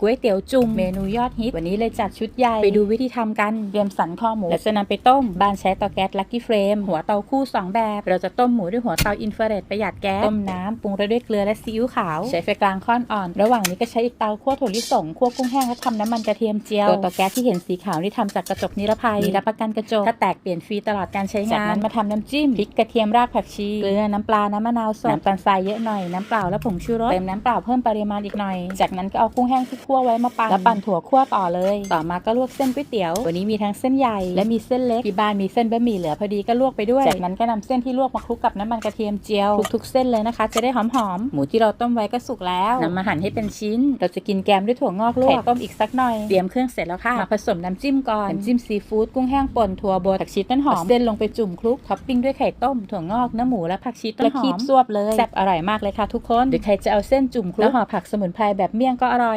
ก๋วยเตี๋ยวจุ่มเมนูยอดฮิต วันนี้เลยจัดชุดใหญ่ ไปดูวิธีทำกันเตรียมสันคอหมูและจะนำไปต้ม บ้านใช้เตาแก๊สลักกี้เฟรมหัวเตาคู่ 2 แบบ เราจะต้มหมูด้วยหัวเตาอินฟราเรดประหยัดแก๊สต้มน้ำปรุงรสด้วยเกลือและซีอิ๊วขาว ใช้ไฟกลางค่อนอ่อน ระหว่างนี้ก็ใช้อีกเตาคั่วถั่วลิสงคั่วกุ้งแห้งและทำน้ำมันกระเทียมเจียวตัวเตาแก๊สที่เห็นสีขาวนี่ทำจากกระจกนิรภัยมีรับประกันกระจกถ้าแตกเปลี่ยนฟรีตลอดการใช้งานจากนั้นมาทำน้ำจิ้มพริกกระเทียมรากผักชีเกลือน้ำปลาน้ำมะนาวสดน้ำตาลทรายเยอะหน่อยน้ำเปล่าและผงชูรสเติมน้ำเปล่าเพิ่มปริมาณอีกหน่อย จากนั้นก็เอากุ้งแห้งที่คั่วไว้มาปั่นแล้วปั่นถั่วคั่วต่อเลย ต่อมาก็ลวกเส้นก๋วยเตี๋ยววันนี้มีทั้งเส้นใหญ่และมีเส้นเล็กที่บ้านมีเส้นบะหมี่เหลือพอดีก็ลวกไปด้วยจากนั้นก็นำเส้นที่ลวกมาคลุกกับน้ำมันกระเทียมเจียวทุกๆเส้นเลยนะคะ จะได้หอมๆหมูที่เราต้มไว้ก็สุกแล้วนำมาหั่นให้เป็นชิ้น เราจะกินแกมด้วยถั่วงอกลวกไข่ต้มอีกสักหน่อยเตรียมเครื่องเสร็จแล้วค่ะมาผสมน้ำจิ้มก่อนน้ำจิ้มซีฟู้ดกุ้งแห้งป่นถั่วบดผักชีต้นหอมเส้นลงไปจุ่มคลุกท็อปปิ้งด้วยไข่ต้มถั่วงอกเนื้อหมูและผักชีต้นหอมแล้วคีบซวบเลยแซ่บอร่อยมากเลยค่ะทุกคนหรือใครจะเอาเส้นจุ่มคลุกแล้วห่อผักสมุนไพรแบบเมี่ยงก็อร่อย